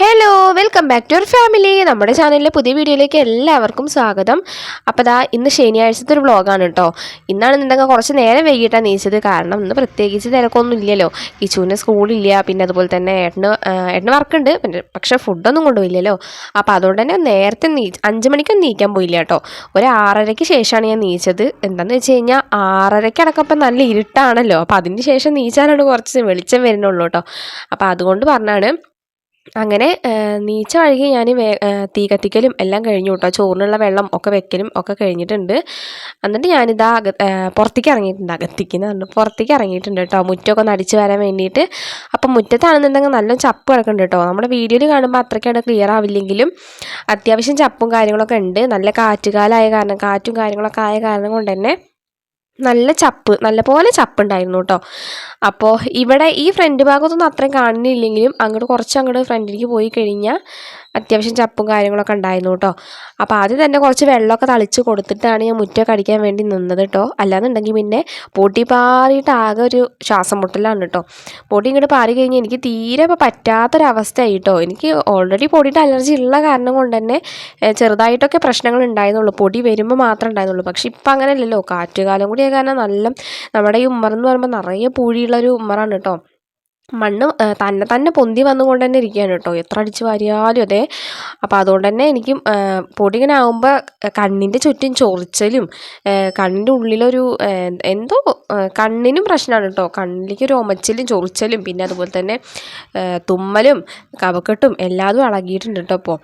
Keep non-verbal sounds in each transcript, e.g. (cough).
Hello welcome back to our family നമ്മുടെ ചാനലിലെ പുതിയ വീഡിയോയിലേക്ക് എല്ലാവർക്കും സ്വാഗതം. അപ്പോൾ ദാ ഇന്ന് ശനിയാഴ്ചത്തെ ഒരു വ്ളോഗാണ് കേട്ടോ ഇന്നാണെന്നുണ്ടെങ്കിൽ കുറച്ച് നേരം വൈകിട്ടാണ് നീച്ചത്. കാരണം ഇന്ന് പ്രത്യേകിച്ച് തിരക്കൊന്നും ഇല്ലല്ലോ. കിച്ചുവിന് സ്കൂളില്ല പിന്നെ അതുപോലെ തന്നെ ഏട്ടന് ഏട്ടന് വർക്കുണ്ട് പിന്നെ പക്ഷേ ഫുഡൊന്നും കൊണ്ടുപോയില്ലല്ലോ. അപ്പോൾ അതുകൊണ്ട് തന്നെ നേരത്തെ നീ അഞ്ച് മണിക്കൊന്നും നീക്കാൻ പോയില്ല കേട്ടോ ഒരു ആറരയ്ക്ക് ശേഷമാണ് ഞാൻ നീച്ചത്. എന്താണെന്ന് വെച്ച് കഴിഞ്ഞാൽ ആറരയ്ക്ക് അടക്കപ്പം നല്ല ഇരുട്ടാണല്ലോ. അപ്പോൾ അതിന് ശേഷം നീച്ചാനാണ് കുറച്ച് വെളിച്ചം വരുന്നുള്ളൂ കേട്ടോ അപ്പോൾ അതുകൊണ്ട് പറഞ്ഞാണ് അങ്ങനെ നീച്ച വഴുകി ഞാൻ വേ തീ കത്തിക്കലും എല്ലാം കഴിഞ്ഞു കേട്ടോ ചോറിനുള്ള വെള്ളം ഒക്കെ വെക്കലും ഒക്കെ കഴിഞ്ഞിട്ടുണ്ട്. എന്നിട്ട് ഞാനിതാ അക പുറത്തേക്ക് ഇറങ്ങിയിട്ടുണ്ട്. അകത്തേക്ക് എന്ന് പറഞ്ഞു പുറത്തേക്ക് ഇറങ്ങിയിട്ടുണ്ട് കേട്ടോ മുറ്റമൊക്കെ ഒന്ന് അടിച്ച് വരാൻ വേണ്ടിയിട്ട്. അപ്പം മുറ്റത്താണെന്നുണ്ടെങ്കിൽ നല്ല ചപ്പ് കിടക്കുന്നുണ്ട് കേട്ടോ നമ്മുടെ വീഡിയോയിൽ കാണുമ്പോൾ അത്രയ്ക്കാണ് ക്ലിയർ ആവില്ലെങ്കിലും അത്യാവശ്യം ചപ്പും കാര്യങ്ങളൊക്കെ ഉണ്ട്. നല്ല കാറ്റുകാലമായ കാരണം കാറ്റും കാര്യങ്ങളൊക്കെ ആയ കാരണം കൊണ്ട് തന്നെ നല്ല ചപ്പ് നല്ല പോലെ ചപ്പുണ്ടായിരുന്നു കേട്ടോ അപ്പോൾ ഇവിടെ ഈ ഫ്രണ്ട് ഭാഗത്തൊന്നും അത്രയും കാണുന്നില്ലെങ്കിലും അങ്ങോട്ട് കുറച്ച് അങ്ങോട്ട് ഫ്രണ്ടിലേക്ക് പോയി കഴിഞ്ഞാൽ അത്യാവശ്യം ചപ്പും കാര്യങ്ങളൊക്കെ ഉണ്ടായിരുന്നു കേട്ടോ. അപ്പോൾ ആദ്യം തന്നെ കുറച്ച് വെള്ളമൊക്കെ തളിച്ച് കൊടുത്തിട്ടാണ് ഞാൻ മുറ്റമൊക്കെ അടിക്കാൻ വേണ്ടി നിന്നത് കേട്ടോ. അല്ലാന്നുണ്ടെങ്കിൽ പിന്നെ പൊട്ടി പാറിയിട്ട് ആകെ ഒരു ശ്വാസം മുട്ടലാണ് കേട്ടോ. പൊടി ഇങ്ങോട്ട് പാറി കഴിഞ്ഞാൽ എനിക്ക് തീരെ ഇപ്പോൾ പറ്റാത്തൊരവസ്ഥയായി കേട്ടോ. എനിക്ക് ഓൾറെഡി പൊടിയുടെ അലർജി ഉള്ള കാരണം കൊണ്ട് തന്നെ ചെറുതായിട്ടൊക്കെ പ്രശ്നങ്ങൾ ഉണ്ടായിരുന്നുള്ളൂ. പൊടി വരുമ്പോൾ മാത്രമേ ഉണ്ടായിരുന്നുള്ളൂ. പക്ഷേ ഇപ്പം അങ്ങനെയല്ലല്ലോ. കാറ്റുകാലം കൂടിയ കാരണം നല്ല നമ്മുടെ ഈ ഉമ്മറെന്ന് പറയുമ്പോൾ നിറയെ പൂഴിയുള്ളൊരു ഉമ്മറാണ് കേട്ടോ. മണ്ണ് തന്നെ തന്നെ പൊന്തി വന്നുകൊണ്ട് തന്നെ ഇരിക്കുകയാണ് കേട്ടോ. എത്ര അടിച്ച് വാരിയാലും അതെ. അപ്പോൾ അതുകൊണ്ട് തന്നെ എനിക്ക് പൊടിങ്ങനെ ആകുമ്പോൾ കണ്ണിന്റെ ചുറ്റും ചൊറിച്ചലും കണ്ണിന്റെ ഉള്ളിലൊരു എന്തോ കണ്ണിനും പ്രശ്നമാണ് കേട്ടോ. കണ്ണിലേക്ക് ഒരു ഒമച്ചലും ചൊറിച്ചലും പിന്നെ അതുപോലെ തന്നെ തുമ്മലും കവക്കെട്ടും എല്ലാതും ഇളകിയിട്ടുണ്ട് കേട്ടോ അപ്പോൾ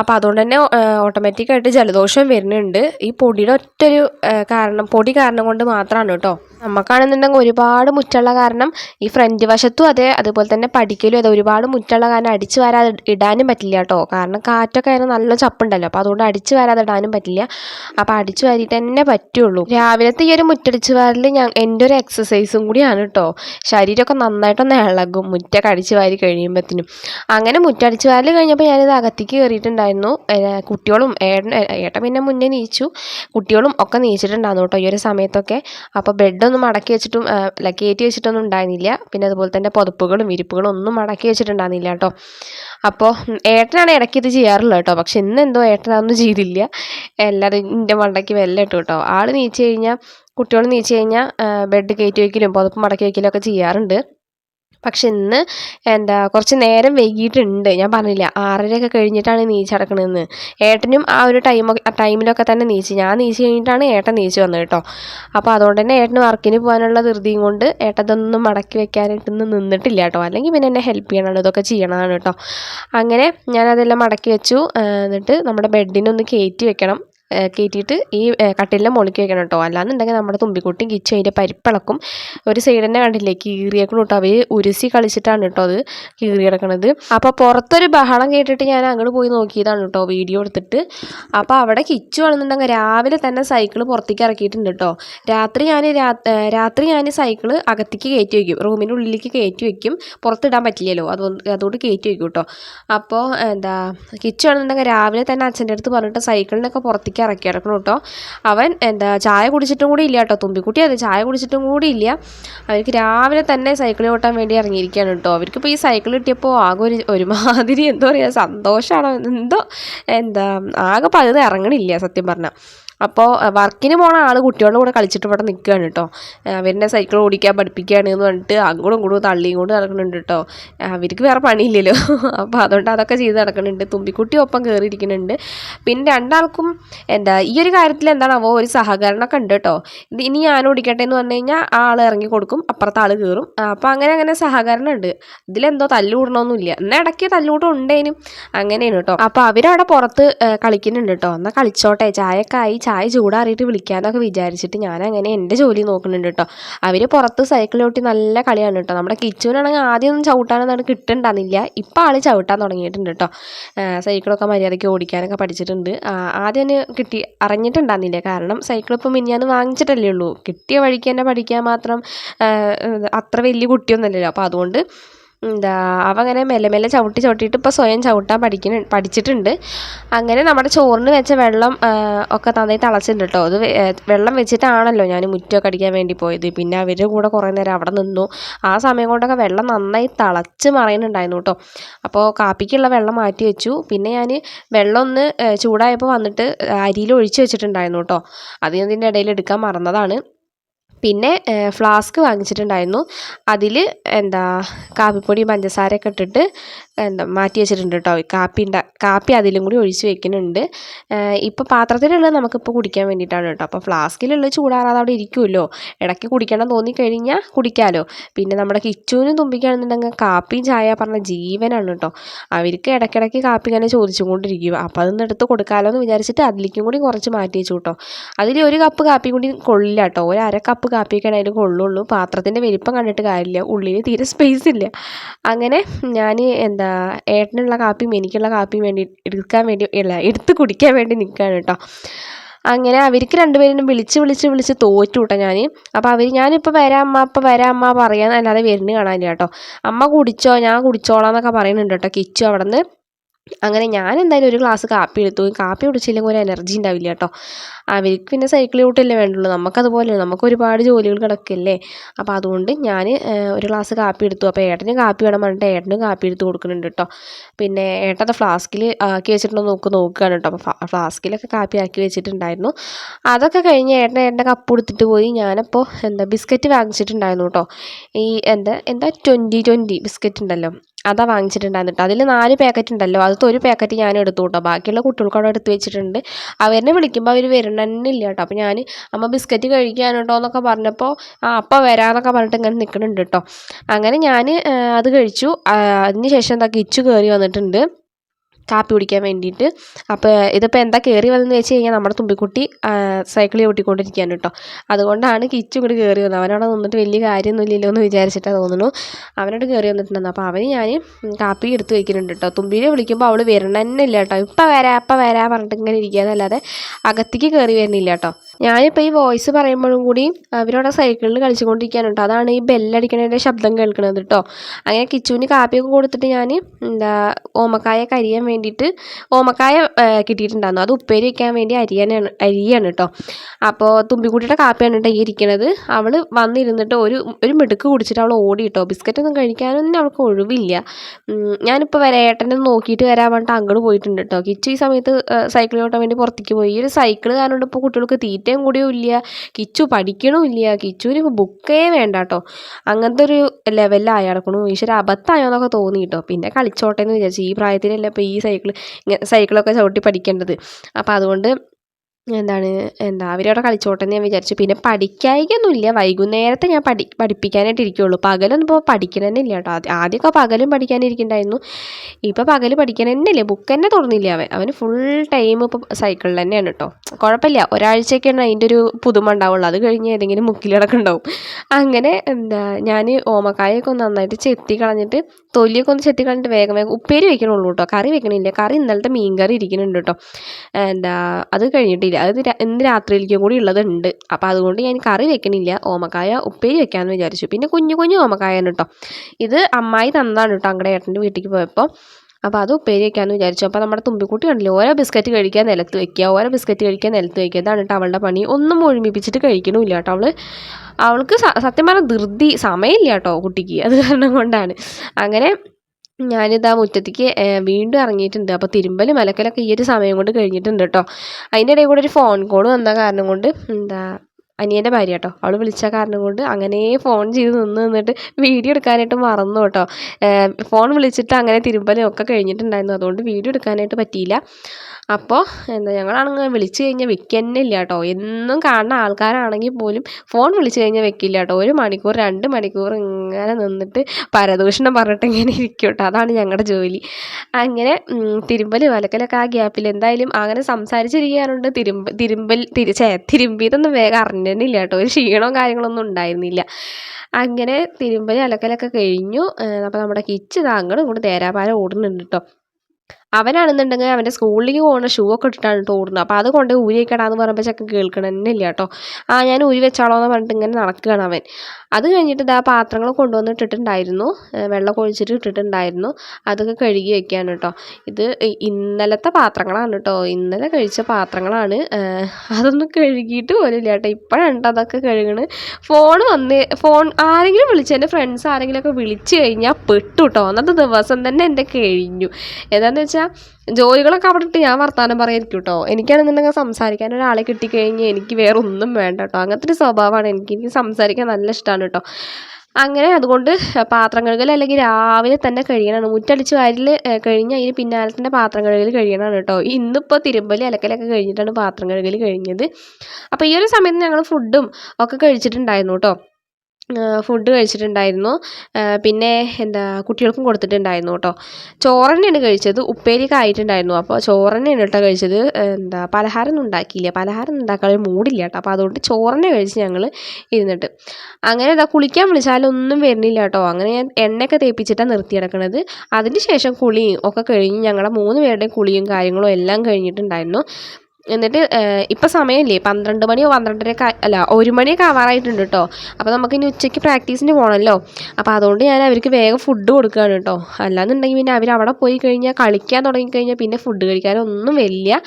അപ്പോൾ അതുകൊണ്ട് തന്നെ ഓട്ടോമാറ്റിക്കായിട്ട് ജലദോഷം വരുന്നുണ്ട്. ഈ പൊടിയുടെ ഒറ്റൊരു കാരണം പൊടി കാരണം കൊണ്ട് മാത്രമാണ് കേട്ടോ. നമുക്കാണെന്നുണ്ടെങ്കിൽ ഒരുപാട് മുറ്റുള്ള കാരണം ഈ ഫ്രണ്ട് വശത്തും അതെ അതുപോലെ തന്നെ പഠിക്കലും അതെ ഒരുപാട് മുറ്റുള്ള കാരണം അടിച്ചു വരാതെ ഇടാനും പറ്റില്ല കേട്ടോ. കാരണം കാറ്റൊക്കെ അതിന് നല്ല ചപ്പുണ്ടല്ലോ. അപ്പോൾ അതുകൊണ്ട് അടിച്ചു വരാതെ ഇടാനും പറ്റില്ല. അപ്പോൾ അടിച്ചു വാരിയിട്ട് തന്നെ പറ്റുള്ളൂ. രാവിലത്തെ ഈ ഒരു മുറ്റടിച്ചു വാരൽ ഞാൻ എന്റെ ഒരു എക്സസൈസും കൂടിയാണ് കേട്ടോ. ശരീരമൊക്കെ നന്നായിട്ടൊന്ന് ഇളകും മുറ്റൊക്കെ അടിച്ചു വാരി കഴിയുമ്പോഴത്തേനും. അങ്ങനെ മുറ്റടിച്ചു വാരൽ കഴിഞ്ഞപ്പോൾ ഞാനിത് അകത്തേക്ക് കയറിയിട്ടുണ്ടായിരുന്നു. കുട്ടികളും ഏട്ടൻ ഏട്ടൻ പിന്നെ മുന്നേ നീച്ചു. കുട്ടികളും ഒക്കെ നീച്ചിട്ടുണ്ടായിരുന്നു കേട്ടോ ഈ ഒരു സമയത്തൊക്കെ. അപ്പോൾ ബെഡൊന്നും മടക്കി വെച്ചിട്ടും ലൈക്ക് കയറ്റി വെച്ചിട്ടൊന്നും ഉണ്ടായിരുന്നില്ല. പിന്നെ അതുപോലെ തന്നെ പുതപ്പുകളും വിരിപ്പുകളും ഒന്നും മടക്കി വെച്ചിട്ടുണ്ടായിരുന്നില്ല കേട്ടോ. അപ്പോൾ ഏട്ടനാണ് ഇടയ്ക്ക് ഇത് ചെയ്യാറുള്ളത് കേട്ടോ. പക്ഷെ ഇന്ന് എന്തോ ഏട്ടനൊന്നും ചെയ്തില്ല. എല്ലാവരും എന്റെ മണ്ടയ്ക്ക് വെല്ലം ഇട്ടു കേട്ടോ. ആൾ നീച്ച് കഴിഞ്ഞാൽ കുട്ടികൾ നീച്ച് കഴിഞ്ഞാൽ ബെഡ് കയറ്റി വയ്ക്കലും പുതപ്പ് മടക്കി വയ്ക്കലും ഒക്കെ ചെയ്യാറുണ്ട്. പക്ഷെ ഇന്ന് എന്താ കുറച്ച് നേരം വൈകിയിട്ടുണ്ട്. ഞാൻ പറഞ്ഞില്ല ആറരയൊക്കെ കഴിഞ്ഞിട്ടാണ് നീച്ചടക്കണമെന്ന് ഏട്ടനും ആ ഒരു ടൈം ടൈമിലൊക്കെ തന്നെ നീച്ച്. ഞാൻ നീച്ച് കഴിഞ്ഞിട്ടാണ് ഏട്ടൻ നീച്ച് വന്നത് കേട്ടോ. അപ്പോൾ അതുകൊണ്ട് തന്നെ ഏട്ടന് വർക്കിന് പോകാനുള്ള ധൃതിയും കൊണ്ട് ഏട്ടൻ ഇതൊന്നും മടക്കി വെക്കാനായിട്ടൊന്നും നിന്നിട്ടില്ല കേട്ടോ. അല്ലെങ്കിൽ പിന്നെ എന്നെ ഹെൽപ്പ് ചെയ്യണമല്ലോ ഇതൊക്കെ ചെയ്യണതാണ് കേട്ടോ. അങ്ങനെ ഞാനതെല്ലാം മടക്കി വെച്ചു. എന്നിട്ട് നമ്മുടെ ബെഡിനൊന്ന് കയറ്റി വെക്കണം. കയറ്റിയിട്ട് ഈ കട്ടിലെ മുകളിലേക്ക് വെക്കണം കേട്ടോ. അല്ലാന്നുണ്ടെങ്കിൽ നമ്മുടെ തുമ്പിക്കുട്ടിയും കിച്ചും അതിന്റെ പരിപ്പിളക്കും ഒരു സൈഡ് തന്നെ കണ്ടില്ലേ കീറിയേക്കണം കേട്ടോ. അവർ ഉരുസി കളിച്ചിട്ടാണ് കേട്ടോ അത് കീറി കിടക്കണത് അപ്പോൾ പുറത്തൊരു ബഹളം കേട്ടിട്ട് ഞാൻ അങ്ങോട്ട് പോയി നോക്കിയതാണ് കേട്ടോ വീഡിയോ എടുത്തിട്ട്. അപ്പോൾ അവിടെ കിച്ചു ആണെന്നുണ്ടെങ്കിൽ രാവിലെ തന്നെ സൈക്കിൾ പുറത്തേക്ക് ഇറക്കിയിട്ടുണ്ട് കേട്ടോ. രാത്രി ഞാൻ രാത്രി ഞാൻ സൈക്കിൾ അകത്തേക്ക് കയറ്റി വയ്ക്കും. റൂമിന്റെ ഉള്ളിലേക്ക് കയറ്റി വയ്ക്കും. പുറത്തിടാൻ പറ്റില്ലല്ലോ. അതുകൊണ്ട് അതുകൊണ്ട് കയറ്റി വയ്ക്കും കേട്ടോ. അപ്പോൾ എന്താ കിച്ചു ആണെന്നുണ്ടെങ്കിൽ രാവിലെ തന്നെ അച്ഛന്റെ അടുത്ത് പറഞ്ഞിട്ട് സൈക്കിളിനൊക്കെ പുറത്തേക്ക് ഇറക്കി ഇറക്കണം കേട്ടോ. അവൻ എന്താ ചായ കുടിച്ചിട്ടും കൂടി ഇല്ല കേട്ടോ. തുമ്പിക്കുട്ടി അത് ചായ കുടിച്ചിട്ടും കൂടി ഇല്ല. അവർക്ക് രാവിലെ തന്നെ സൈക്കിൾ ഓട്ടാൻ വേണ്ടി ഇറങ്ങിയിരിക്കുകയാണ് കേട്ടോ. അവർക്കിപ്പോൾ ഈ സൈക്കിൾ കിട്ടിയപ്പോൾ ആകെ ഒരു ഒരുമാതിരി എന്തോ പറയുക സന്തോഷമാണോ എന്തോ എന്താ ആകെ പകുതി ഇറങ്ങണില്ല സത്യം പറഞ്ഞാൽ അപ്പോൾ വർക്കിന് പോണ ആൾ കുട്ടികളുടെ കൂടെ കളിച്ചിട്ട് ഇവിടെ നിൽക്കുകയാണ് കേട്ടോ. അവരുടെ സൈക്കിൾ ഓടിക്കാൻ പഠിപ്പിക്കുകയാണ് എന്ന് പറഞ്ഞിട്ട് അങ്ങോട്ടും ഇങ്ങോട്ടും തള്ളിയും കൊണ്ട് നടക്കുന്നുണ്ട് കേട്ടോ. അവർക്ക് വേറെ പണിയില്ലല്ലോ. (laughs) അപ്പോൾ അതുകൊണ്ട് അതൊക്കെ ചെയ്ത് നടക്കുന്നുണ്ട്. തുമ്പിക്കുട്ടി ഒപ്പം കയറിയിരിക്കുന്നുണ്ട് പിന്നെ രണ്ടാൾക്കും എന്താ ഈ ഒരു കാര്യത്തിൽ എന്താണ് എന്താണാവോ ഒരു സഹകരണമൊക്കെ ഉണ്ട് കേട്ടോ. ഇനി ഞാൻ ഓടിക്കട്ടെ എന്ന് പറഞ്ഞു കഴിഞ്ഞാൽ ആൾ ഇറങ്ങി കൊടുക്കും അപ്പുറത്തെ ആൾ കയറും അപ്പോൾ അങ്ങനെ അങ്ങനെ സഹകരണം ഉണ്ട്. ഇതിലെന്തോ തല്ലുകൂടണമൊന്നുമില്ല. എന്നാൽ ഇടയ്ക്ക് തല്ലുകൂട്ടം ഉണ്ടേനും അങ്ങനെയാണ് കേട്ടോ. അപ്പോൾ അവരവിടെ പുറത്ത് കളിക്കുന്നുണ്ട് കേട്ടോ. എന്നാൽ കളിച്ചോട്ടെ ചായക്കായി ചായ ചൂടാറിയിട്ട് വിളിക്കാന്നൊക്കെ വിചാരിച്ചിട്ട് ഞാനങ്ങനെ എന്റെ ജോലി നോക്കുന്നുണ്ട് കേട്ടോ അവർ പുറത്ത് സൈക്കിൾ ചവിട്ടി നല്ല കളിയാണ് കേട്ടോ നമ്മുടെ കിച്ചുവിനാണെങ്കിൽ ആദ്യം ഒന്നും ചവിട്ടാനൊന്നും കിട്ടണ്ടെന്നില്ല. ഇപ്പോൾ ആൾ ചവിട്ടാൻ തുടങ്ങിയിട്ടുണ്ട് കേട്ടോ സൈക്കിളൊക്കെ മര്യാദയ്ക്ക് ഓടിക്കാനൊക്കെ പഠിച്ചിട്ടുണ്ട്. ആദ്യം തന്നെ കിട്ടി അറിഞ്ഞിട്ടുണ്ടായിരുന്നില്ല. കാരണം സൈക്കിൾ ഇപ്പം മിനിഞ്ഞാന്ന് വാങ്ങിച്ചിട്ടല്ലേ ഉള്ളൂ. കിട്ടിയ വഴിക്ക് തന്നെ പഠിക്കാൻ മാത്രം അത്ര വലിയ കുട്ടിയൊന്നുമല്ലല്ലോ. അപ്പോൾ അതുകൊണ്ട് എന്താ അവ അങ്ങനെ മെല്ലെ മെല്ലെ ചവിട്ടി ചവിട്ടിയിട്ട് ഇപ്പോൾ സ്വയം ചവിട്ടാൻ പഠിക്കുന്ന പഠിച്ചിട്ടുണ്ട്. അങ്ങനെ നമ്മുടെ ചോറിന് വെച്ച വെള്ളം ഒക്കെ നന്നായി തിളച്ചിട്ടുണ്ട് കേട്ടോ. അത് വെള്ളം വെച്ചിട്ടാണല്ലോ ഞാൻ മുറ്റമൊക്കെ അടിക്കാൻ വേണ്ടി പോയത്. പിന്നെ അവരുടെ കൂടെ കുറേ നേരം അവിടെ നിന്നു. ആ സമയം കൊണ്ടൊക്കെ വെള്ളം നന്നായി തിളച്ച് മറയുന്നുണ്ടായിരുന്നു കേട്ടോ. അപ്പോൾ കാപ്പിക്കുള്ള വെള്ളം മാറ്റി വെച്ചു. പിന്നെ ഞാൻ വെള്ളം ഒന്ന് ചൂടായപ്പോൾ വന്നിട്ട് അരിയിൽ ഒഴിച്ച് വെച്ചിട്ടുണ്ടായിരുന്നു കേട്ടോ. അത് ഞാൻ ഇതിന്റെ ഇടയിൽ എടുക്കാൻ മറന്നതാണ്. പിന്നെ ഫ്ലാസ്ക് വാങ്ങിച്ചിട്ടുണ്ടായിരുന്നു. അതിൽ എന്താ കാപ്പിപ്പൊടി പഞ്ചസാരയൊക്കെ ഇട്ടിട്ട് എന്താ മാറ്റി വെച്ചിട്ടുണ്ട് കേട്ടോ കാപ്പി ഉണ്ടാ കാപ്പി അതിലും കൂടി ഒഴിച്ച് വെക്കുന്നുണ്ട്. ഇപ്പോൾ പാത്രത്തിലുള്ളത് നമുക്കിപ്പോൾ കുടിക്കാൻ വേണ്ടിയിട്ടാണ് കേട്ടോ അപ്പോൾ ഫ്ലാസ്കിലുള്ളത് ചൂടാറാതെ അവിടെ ഇരിക്കുമല്ലോ ഇടയ്ക്ക് കുടിക്കണം തോന്നിക്കഴിഞ്ഞാൽ കുടിക്കാമല്ലോ പിന്നെ നമ്മുടെ കിച്ചുവിനും തുമ്പിക്കാണെന്നുണ്ടെങ്കിൽ കാപ്പിയും ചായ പറഞ്ഞ ജീവനാണ് കേട്ടോ അവർക്ക് ഇടയ്ക്കിടയ്ക്ക് കാപ്പി ഇങ്ങനെ ചോദിച്ചുകൊണ്ടിരിക്കുക അപ്പോൾ അതൊന്നും എടുത്ത് കൊടുക്കാമല്ലോ എന്ന് വിചാരിച്ചിട്ട് അതിലേക്കും കൂടി കുറച്ച് മാറ്റി വെച്ചു കേട്ടോ അതിൽ ഒരു കപ്പ് കാപ്പി കൂടി കൊള്ളില്ല കേട്ടോ ഒരു അര കപ്പ് കാപ്പിയൊക്കെ അതിൽ കൊള്ളുള്ളൂ. പാത്രത്തിന്റെ വലിപ്പം കണ്ടിട്ട് കാര്യമില്ല. ഉള്ളിൽ തീരെ സ്പേസ് ഇല്ല. അങ്ങനെ ഞാൻ എന്താ ഏട്ടനുള്ള കാപ്പിയും എനിക്കുള്ള കാപ്പിയും വേണ്ടി എടുക്കാൻ വേണ്ടി ഇല്ല എടുത്ത് കുടിക്കാൻ വേണ്ടി നിൽക്കുകയാണ് കേട്ടോ. അങ്ങനെ അവർക്ക് രണ്ടുപേരും വിളിച്ച് വിളിച്ച് വിളിച്ച് തോറ്റു കേട്ടോ ഞാൻ അപ്പോൾ അവർ ഞാനിപ്പോൾ വരാം അമ്മ ഇപ്പോൾ വരാം അമ്മ പറയാന്നല്ലാതെ വരുന്ന കാണാനില്ല കേട്ടോ. അമ്മ കുടിച്ചോ ഞാൻ കുടിച്ചോളാം എന്നൊക്കെ പറയുന്നുണ്ട് കേട്ടോ കിച്ചു അവിടെ നിന്ന് അങ്ങനെ ഞാൻ എന്തായാലും ഒരു ഗ്ലാസ് കാപ്പി എടുത്തു. കാപ്പി കുടിച്ചില്ലെങ്കിൽ ഒരു എനർജി ഉണ്ടാവില്ല കേട്ടോ. അവർക്ക് പിന്നെ സൈക്കിൾ ഓട്ടല്ലേ വേണ്ടുള്ളൂ. നമുക്കതുപോലെ നമുക്ക് ഒരുപാട് ജോലികൾ കിടക്കല്ലേ? അപ്പോൾ അതുകൊണ്ട് ഞാൻ ഒരു ഗ്ലാസ് കാപ്പി എടുത്തു. അപ്പോൾ ഏട്ടന് കാപ്പി വേണം പറഞ്ഞിട്ട് ഏട്ടനും കാപ്പി എടുത്ത് കൊടുക്കുന്നുണ്ട് കേട്ടോ. പിന്നെ ഏട്ടത് ഫ്ലാസ്കിൽ ആക്കി വെച്ചിട്ടുണ്ടോ നോക്ക് നോക്കുകയാണ് കേട്ടോ. അപ്പോൾ ഫ്ലാസ്കിലൊക്കെ കാപ്പി ആക്കി വെച്ചിട്ടുണ്ടായിരുന്നു. അതൊക്കെ കഴിഞ്ഞ് ഏട്ടൻ ഏട്ടന്റെ കപ്പ് കൊടുത്തിട്ട് പോയി. ഞാനപ്പോൾ എന്താ ബിസ്ക്കറ്റ് വാങ്ങിച്ചിട്ടുണ്ടായിരുന്നു കേട്ടോ. ഈ എന്താ എന്താ ട്വന്റി ട്വന്റി ബിസ്ക്കറ്റ് ഉണ്ടല്ലോ. അതാ വാങ്ങിച്ചിട്ടുണ്ടായിരുന്നു കേട്ടോ. അതിൽ നാല് പാക്കറ്റ് ഉണ്ടല്ലോ. അതിലത്തെ ഒരു പാക്കറ്റ് ഞാൻ എടുത്തു കേട്ടോ. ബാക്കിയുള്ള കുട്ടികൾക്ക് അവിടെ എടുത്ത് വെച്ചിട്ടുണ്ട്. അവരെന്നെ വിളിക്കുമ്പോൾ അവർ വരണമെന്നില്ല കേട്ടോ. അപ്പോൾ ഞാൻ അമ്മ ബിസ്ക്കറ്റ് കഴിക്കാൻ കേട്ടോ എന്നൊക്കെ പറഞ്ഞപ്പോൾ ആ അപ്പം വരാമെന്നൊക്കെ പറഞ്ഞിട്ട് ഇങ്ങനെ നിൽക്കുന്നുണ്ട് കേട്ടോ. അങ്ങനെ ഞാൻ അത് കഴിച്ചു. അതിന് ശേഷം എന്താ കിച്ചു കയറി വന്നിട്ടുണ്ട്. കാപ്പി കുടിക്കാൻ വേണ്ടിയിട്ട്. അപ്പോൾ ഇതിപ്പോൾ എന്താ കയറി വന്നതെന്ന് വെച്ച് കഴിഞ്ഞാൽ നമ്മുടെ തുമ്പിക്കുട്ടി സൈക്കിൾ ചവിട്ടിക്കൊണ്ടിരിക്കുകയാണ് കേട്ടോ. അതുകൊണ്ടാണ് കിച്ചു ഇങ്ങോട്ട് കയറി വന്നത്. അവനവിടെ നിന്നിട്ട് വലിയ കാര്യമൊന്നുമില്ലല്ലോ എന്ന് വിചാരിച്ചിട്ടാണ് തോന്നുന്നു. അവനോട് കയറി വന്നിട്ടുണ്ടെന്ന്. അപ്പോൾ അവന് ഞാൻ കാപ്പി എടുത്ത് വയ്ക്കുന്നുണ്ട് കേട്ടോ. തുമ്പിനെ വിളിക്കുമ്പോൾ അവൾ വരണമെന്നില്ല കേട്ടോ. ഇപ്പം വരാം അപ്പം വരാം പറഞ്ഞിട്ട് ഇങ്ങനെ ഇരിക്കുകയെന്നല്ലാതെ അകത്തേക്ക് കയറി വരുന്നില്ല കേട്ടോ. ഞാനിപ്പോൾ ഈ വോയിസ് പറയുമ്പോഴും കൂടി അവരവിടെ സൈക്കിളിൽ കളിച്ചുകൊണ്ടിരിക്കുകയാണ് കേട്ടോ. അതാണ് ഈ ബെല്ലടിക്കണതിന്റെ ശബ്ദം കേൾക്കുന്നത് കേട്ടോ. അങ്ങനെ കിച്ചുവിന് കാപ്പിയൊക്കെ കൊടുത്തിട്ട് ഞാൻ എന്താ ഓമക്കായ കരിയാൻ വേണ്ടിയിട്ട് ഓമക്കായ കിട്ടിയിട്ടുണ്ടായിരുന്നു. അത് ഉപ്പേരി വയ്ക്കാൻ വേണ്ടി അരിയാനാണ് അരിയാണ് കേട്ടോ അപ്പോൾ തുമ്പിക്കുട്ടിയുടെ കാപ്പിയാണ് കേട്ടോ ഈ ഇരിക്കണത്. അവൾ വന്നിരുന്നിട്ട് ഒരു ഒരു മിടുക്ക് കുടിച്ചിട്ട് അവൾ ഓടി കേട്ടോ ബിസ്ക്കറ്റൊന്നും കഴിക്കാനൊന്നും അവൾക്ക് ഒഴിവില്ല. ഞാനിപ്പോൾ വരെ ഏട്ടനെ നോക്കിയിട്ട് വരാൻ വേണ്ടിയിട്ട് അങ്ങോട്ട് പോയിട്ടുണ്ട് കേട്ടോ കിച്ചു ഈ സമയത്ത് സൈക്കിൾ ഓട്ടാൻ വേണ്ടി പുറത്തേക്ക് പോയി. ഈ ഒരു സൈക്കിൾ കാരണം ഇപ്പോൾ കുട്ടികൾക്ക് തീറ്റയും കൂടിയും ഇല്ല. കിച്ചു പഠിക്കണമില്ല കിച്ചുവിന് ബുക്കേ വേണ്ട കേട്ടോ അങ്ങനത്തെ ഒരു ലെവലിലായി നടക്കണു. ഈശ്വര അബദ്ധമായോ എന്നൊക്കെ തോന്നി കേട്ടോ പിന്നെ കളിച്ചോട്ടെ എന്ന് വിചാരിച്ചു. ഈ പ്രായത്തിലല്ല ഇപ്പോൾ ഈ സൈക്കിൾ സൈക്കിളൊക്കെ ചവിട്ടി പഠിക്കേണ്ടത്. അപ്പോൾ അതുകൊണ്ട് എന്താണ് എന്താ അവരവിടെ കളിച്ചോട്ടെ എന്ന് ഞാൻ വിചാരിച്ചു. പിന്നെ പഠിക്കായികൊന്നുമില്ല വൈകുന്നേരത്തെ ഞാൻ പഠി പഠിപ്പിക്കാനായിട്ട് ഇരിക്കുകയുള്ളൂ പകലൊന്നും ഇപ്പോൾ പഠിക്കണം തന്നെ ഇല്ല കേട്ടോ. ആദ്യം ആദ്യമൊക്കെ പകലും പഠിക്കാനിരിക്കുന്നുണ്ടായിരുന്നു. ഇപ്പോൾ പകൽ പഠിക്കാൻ തന്നെ ഇല്ല ബുക്ക് തന്നെ തുറന്നില്ല അവൻ. അവന് ഫുൾ ടൈം ഇപ്പോൾ സൈക്കിളിൽ തന്നെയാണ് കേട്ടോ. കുഴപ്പമില്ല. ഒരാഴ്ചയൊക്കെയാണ് അതിന്റെ ഒരു പുതുമ ഉണ്ടാവുള്ളൂ. അത് കഴിഞ്ഞ് ഏതെങ്കിലും മുക്കിലിടക്കം ഉണ്ടാവും അങ്ങനെ എന്താ ഞാൻ ഓമക്കായൊക്കെ ഒന്ന് നന്നായിട്ട് ചെത്തി കളഞ്ഞിട്ട് തൊലിയൊക്കെ ഒന്ന് ചെത്തി കളഞ്ഞിട്ട് വേഗം വേഗം ഉപ്പേരി വെക്കണുള്ളൂ കേട്ടോ. കറി വെക്കണില്ല. കറി ഇന്നലത്തെ മീൻ കറി ഇരിക്കുന്നുണ്ട് കേട്ടോ. എന്താ അത് കഴിഞ്ഞിട്ടില്ല. അത് ഇന്ന് രാത്രിയിലേക്കും കൂടി ഉള്ളതുണ്ട്. അപ്പോൾ അതുകൊണ്ട് ഞാൻ കറി വെക്കണില്ല. ഓമക്കായ ഉപ്പേരി വെക്കാമെന്ന് വിചാരിച്ചു. പിന്നെ കുഞ്ഞു കുഞ്ഞു ഓമക്കായാണ് കേട്ടോ ഇത് അമ്മായി തന്നതാണ് കേട്ടോ അങ്ങടെ ഏട്ടന്റെ വീട്ടിലേക്ക് പോയപ്പോൾ അപ്പോൾ അത് ഉപ്പേരി വെക്കാമെന്ന് വിചാരിച്ചു. അപ്പോൾ നമ്മുടെ തുമ്പിക്കുട്ടി കണ്ടില്ലേ? ഓരോ ബിസ്ക്കറ്റ് കഴിക്കാൻ നിലത്ത് വെക്കുക ഓരോ ബിസ്ക്കറ്റ് കഴിക്കാൻ നിലത്ത് വെക്കുക ഇതാണ് കേട്ടോ അവളുടെ പണി. ഒന്നും ഒഴിമിപ്പിച്ചിട്ട് കഴിക്കണമില്ല കേട്ടോ അവൾ അവൾക്ക് സത്യം പറഞ്ഞാൽ ധൃതി സമയമില്ല കേട്ടോ കുട്ടിക്ക്. അത് കാരണം കൊണ്ടാണ്. അങ്ങനെ ഞാനിതാ മുറ്റത്തേക്ക് വീണ്ടും ഇറങ്ങിയിട്ടുണ്ട്. അപ്പോൾ തിരുമ്പൽ മലക്കലൊക്കെ ഈ ഒരു സമയം കൊണ്ട് കഴിഞ്ഞിട്ടുണ്ട് കേട്ടോ അതിന്റെ ഇടയിൽ കൂടെ ഒരു ഫോൺ കോൾ വന്ന കാരണം കൊണ്ട് എന്താ അനിയന്റെ ഭാര്യ കേട്ടോ അവൾ വിളിച്ച കാരണം കൊണ്ട് അങ്ങനെ ഫോൺ ചെയ്ത് നിന്ന് നിന്നിട്ട് വീഡിയോ എടുക്കാനായിട്ട് മറന്നു കേട്ടോ ഫോൺ വിളിച്ചിട്ട് അങ്ങനെ തിരുമ്പലും ഒക്കെ കഴിഞ്ഞിട്ടുണ്ടായിരുന്നു. അതുകൊണ്ട് വീഡിയോ എടുക്കാനായിട്ട് പറ്റിയില്ല. അപ്പോൾ എന്താ ഞങ്ങളാണെങ്കിൽ വിളിച്ച് കഴിഞ്ഞാൽ വെക്കുക ഇല്ല കേട്ടോ എന്നും കാണുന്ന ആൾക്കാരാണെങ്കിൽ പോലും ഫോൺ വിളിച്ച് കഴിഞ്ഞാൽ വെക്കില്ല കേട്ടോ ഒരു മണിക്കൂർ രണ്ട് മണിക്കൂർ ഇങ്ങനെ നിന്നിട്ട് പരദൂഷണം പറഞ്ഞിട്ട് ഇങ്ങനെ ഇരിക്കും കേട്ടോ അതാണ് ഞങ്ങളുടെ ജോലി. അങ്ങനെ തിരുമ്പൽ വലക്കലൊക്കെ ആ ഗ്യാപ്പിൽ എന്തായാലും അങ്ങനെ സംസാരിച്ചിരിക്കാറുണ്ട്. തിരുമ്പ തിരുമ്പൽ തിരി ചേ തിരുമ്പിയതൊന്നും വേഗം അറിഞ്ഞില്ല കേട്ടോ ഒരു ക്ഷീണവും കാര്യങ്ങളൊന്നും ഉണ്ടായിരുന്നില്ല. അങ്ങനെ തിരുമ്പൽ അലക്കലൊക്കെ കഴിഞ്ഞു. അപ്പോൾ നമ്മുടെ കിച്ച് താങ്കളും ഇങ്ങോട്ട് തേരാപാര ഓടുന്നുണ്ട് കേട്ടോ അവനാണെന്നുണ്ടെങ്കിൽ അവന്റെ സ്കൂളിലേക്ക് പോകുന്ന ഷൂ ഒക്കെ ഇട്ടിട്ടാണ് കേട്ടോ ഓടുന്നത് അപ്പോൾ അത് കൊണ്ട് ഊരി പറയുമ്പോൾ ചെക്കൻ കേൾക്കണം തന്നെ ഇല്ല കേട്ടോ. ആ ഞാൻ ഊരി വെച്ചാളോ എന്ന് പറഞ്ഞിട്ട് ഇങ്ങനെ നടക്കുകയാണ് അവൻ. അത് കഴിഞ്ഞിട്ട് ഇതാ പാത്രങ്ങൾ കൊണ്ടുവന്ന് ഇട്ടിട്ടുണ്ടായിരുന്നു. വെള്ളം ഒഴിച്ചിട്ട് ഇട്ടിട്ടുണ്ടായിരുന്നു. അതൊക്കെ കഴുകി വെക്കുകയാണ് കേട്ടോ. ഇത് ഇന്നലത്തെ പാത്രങ്ങളാണ് കേട്ടോ. ഇന്നലെ കഴിച്ച പാത്രങ്ങളാണ്. അതൊന്നും കഴുകിയിട്ട് പോലും ഇല്ല കേട്ടോ. ഇപ്പോഴാണ് കേട്ടോ അതൊക്കെ കഴുകണ്. ഫോൺ വന്ന് ഫോൺ ആരെങ്കിലും വിളിച്ച് എന്റെ ഫ്രണ്ട്സ് ആരെങ്കിലുമൊക്കെ വിളിച്ച് കഴിഞ്ഞാൽ പെട്ടു കേട്ടോ. അന്നത്തെ ദിവസം തന്നെ എന്റെ കഴിഞ്ഞു. എന്താണെന്ന് ജോലികളൊക്കെ അവിടെ ഇട്ട് ഞാൻ വർത്തമാനം പറയായിരിക്കും കേട്ടോ എനിക്കാണെന്നുണ്ടെങ്കിൽ സംസാരിക്കാൻ ഒരാളെ കിട്ടിക്കഴിഞ്ഞാൽ എനിക്ക് വേറെ ഒന്നും വേണ്ട കേട്ടോ അങ്ങനത്തെ ഒരു സ്വഭാവമാണ് എനിക്ക്. എനിക്ക് സംസാരിക്കാൻ നല്ല ഇഷ്ടമാണ് കേട്ടോ അങ്ങനെ അതുകൊണ്ട് പാത്രം കഴുകൽ അല്ലെങ്കിൽ രാവിലെ തന്നെ കഴിയണമാണ് മുറ്റടിച്ച് വാരിൽ കഴിഞ്ഞ് അതിന് പിന്നാലെ തന്നെ പാത്രം കഴുകൽ കഴിയണമാണ് കേട്ടോ ഇന്നിപ്പോൾ തിരുമ്പലി അലക്കലൊക്കെ കഴിഞ്ഞിട്ടാണ് പാത്രം കഴുകൽ കഴിഞ്ഞത്. അപ്പോൾ ഈ ഒരു സമയത്ത് ഞങ്ങൾ ഫുഡും ഒക്കെ കഴിച്ചിട്ടുണ്ടായിരുന്നു കേട്ടോ ഫുഡ് കഴിച്ചിട്ടുണ്ടായിരുന്നു. പിന്നെ എന്താ കുട്ടികൾക്കും കൊടുത്തിട്ടുണ്ടായിരുന്നു കേട്ടോ. ചോറ് തന്നെയാണ് കഴിച്ചത് ഉപ്പേരിയൊക്കെ ആയിട്ടുണ്ടായിരുന്നു. അപ്പോൾ ചോറ് തന്നെയാണ് കേട്ടോ കഴിച്ചത്. എന്താ പലഹാരം ഒന്നും ഉണ്ടാക്കിയില്ല. പലഹാരം ഒന്നും ഉണ്ടാക്കാൻ മൂടില്ല കേട്ടോ. അപ്പോൾ അതുകൊണ്ട് ചോറ് തന്നെ കഴിച്ച് ഞങ്ങൾ ഇരുന്നിട്ട്. അങ്ങനെ ഇതാ കുളിക്കാൻ വിളിച്ചാലും ഒന്നും വരുന്നില്ല കേട്ടോ. അങ്ങനെ ഞാൻ എണ്ണയൊക്കെ തേപ്പിച്ചിട്ടാണ് നിർത്തി കിടക്കണത്. അതിന് ശേഷം കുളിയും ഒക്കെ കഴിഞ്ഞ് ഞങ്ങളുടെ മൂന്ന് പേരുടെയും കുളിയും കാര്യങ്ങളും എല്ലാം കഴിഞ്ഞിട്ടുണ്ടായിരുന്നു. എന്നിട്ട് ഇപ്പം സമയമില്ലേ? പന്ത്രണ്ട് മണിയോ പന്ത്രണ്ടരയൊക്കെ അല്ല ഒരു മണിയൊക്കെ ആവാറായിട്ടുണ്ട് കേട്ടോ അപ്പോൾ നമുക്കിനി ഉച്ചയ്ക്ക് പ്രാക്ടീസിന് പോകണമല്ലോ അപ്പോൾ അതുകൊണ്ട് ഞാൻ അവർക്ക് വേഗം ഫുഡ് കൊടുക്കുകയാണ് കേട്ടോ അല്ലാന്നുണ്ടെങ്കിൽ പിന്നെ അവർ അവിടെ പോയി കഴിഞ്ഞാൽ കളിക്കാൻ തുടങ്ങിക്കഴിഞ്ഞാൽ പിന്നെ ഫുഡ് കഴിക്കാനൊന്നും വലിയ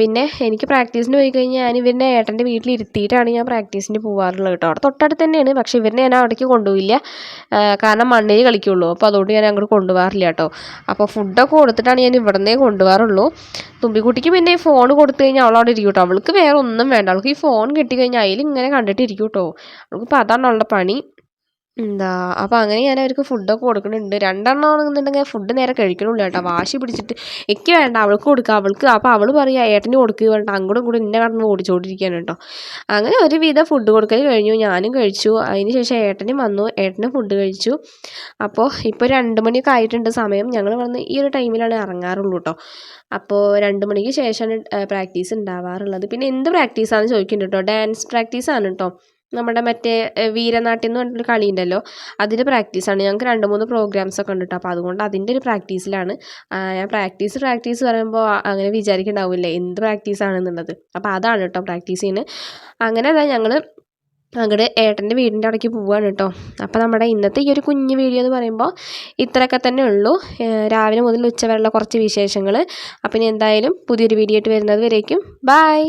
പിന്നെ എനിക്ക് പ്രാക്ടീസിന് പോയി കഴിഞ്ഞാൽ ഞാൻ ഇവരുടെ ഏട്ടന്റെ വീട്ടിൽ ഇരുത്തിയിട്ടാണ് ഞാൻ പ്രാക്ടീസിന് പോകാറുള്ളത് കേട്ടോ അവിടെ തൊട്ടടുത്ത് തന്നെയാണ് പക്ഷേ ഇവരെ ഞാൻ അവിടേക്ക് കൊണ്ടുപോയില്ല. കാരണം മണ്ണിൽ കളിക്കുള്ളൂ. അപ്പോൾ അതുകൊണ്ട് ഞാൻ അങ്ങോട്ട് കൊണ്ടുപോകാറില്ല കേട്ടോ അപ്പോൾ ഫുഡൊക്കെ കൊടുത്തിട്ടാണ് ഞാൻ ഇവിടുന്നേ കൊണ്ടുപോകാറുള്ളൂ. തുമ്പിക്കുട്ടിക്ക് പിന്നെ ഈ ഫോൺ കൊടുത്തു കഴിഞ്ഞാൽ അവളവിടെ ഇരിക്കും കേട്ടോ അവൾക്ക് വേറെ ഒന്നും വേണ്ട. അവൾക്ക് ഈ ഫോൺ കിട്ടിക്കഴിഞ്ഞാൽ അതിൽ ഇങ്ങനെ കണ്ടിട്ട് ഇരിക്കും കേട്ടോ അവൾക്കിപ്പോൾ അതാണ് അവളുടെ പണി. എന്താ അപ്പോൾ അങ്ങനെ ഞാൻ അവർക്ക് ഫുഡൊക്കെ കൊടുക്കുന്നുണ്ട്. രണ്ടെണ്ണം ആണെന്നുണ്ടെങ്കിൽ ഫുഡ് നേരെ കഴിക്കണില്ല കേട്ടോ. വാശി പിടിച്ചിട്ട് എനിക്ക് വേണ്ട അവൾക്ക് കൊടുക്കുക അവൾക്ക് അപ്പോൾ അവൾ പറയുക ഏട്ടന് കൊടുക്കുക പറഞ്ഞിട്ട് അങ്ങോട്ടും ഇങ്ങോട്ടും എന്നെ കടന്ന് ഓടിച്ചോണ്ടിരിക്കുകയാണ് കേട്ടോ. അങ്ങനെ ഒരു ഒരുവിധം ഫുഡ് കൊടുക്കൽ കഴിഞ്ഞു ഞാനും കഴിച്ചു. അതിന് ശേഷം ഏട്ടനും വന്നു ഏട്ടനും ഫുഡ് കഴിച്ചു. അപ്പോൾ ഇപ്പോൾ രണ്ട് മണിയൊക്കെ ആയിട്ടുണ്ട് സമയം. ഞങ്ങൾ വന്ന് ഈ ഒരു ടൈമിലാണ് ഇറങ്ങാറുള്ളൂ കേട്ടോ. അപ്പോൾ രണ്ട് മണിക്ക് ശേഷമാണ് പ്രാക്ടീസ് ഉണ്ടാവാറുള്ളത്. പിന്നെ എന്ത് പ്രാക്ടീസാണെന്ന് ചോദിക്കുന്നുണ്ട് കേട്ടോ. ഡാൻസ് പ്രാക്ടീസാണ് കേട്ടോ. നമ്മുടെ മറ്റേ വീരനാട്ടിൽ എന്ന് പറഞ്ഞിട്ടൊരു കളി ഉണ്ടല്ലോ അതിന്റെ പ്രാക്ടീസാണ് ഞങ്ങൾക്ക് രണ്ട് മൂന്ന് പ്രോഗ്രാംസ് ഒക്കെ ഉണ്ട് അപ്പോൾ അതുകൊണ്ട് അതിന്റെ ഒരു പ്രാക്ടീസിലാണ് ഞാൻ പ്രാക്ടീസ് പ്രാക്ടീസ് പറയുമ്പോൾ അങ്ങനെ വിചാരിക്കണ്ടാവില്ലേ? എന്ത് പ്രാക്ടീസാണെന്നുള്ളത് അപ്പോൾ അതാണ് കേട്ടോ പ്രാക്ടീസ് ചെയ്യുന്നത് അങ്ങനെ അതാ ഞങ്ങൾ അങ്ങോട്ട് ഏട്ടന്റെ വീടിന്റെ അവിടേക്ക് പോവുകയാണ് കേട്ടോ അപ്പോൾ നമ്മുടെ ഇന്നത്തെ ഈ ഒരു കുഞ്ഞു വീഡിയോ എന്ന് പറയുമ്പോൾ ഇത്രയൊക്കെ തന്നെ ഉള്ളൂ. രാവിലെ മുതൽ ഉച്ചവരെയുള്ള കുറച്ച് വിശേഷങ്ങൾ അപ്പം ഇനി എന്തായാലും പുതിയൊരു വീഡിയോ ആയിട്ട് വരുന്നത് വരേക്കും. ബായ്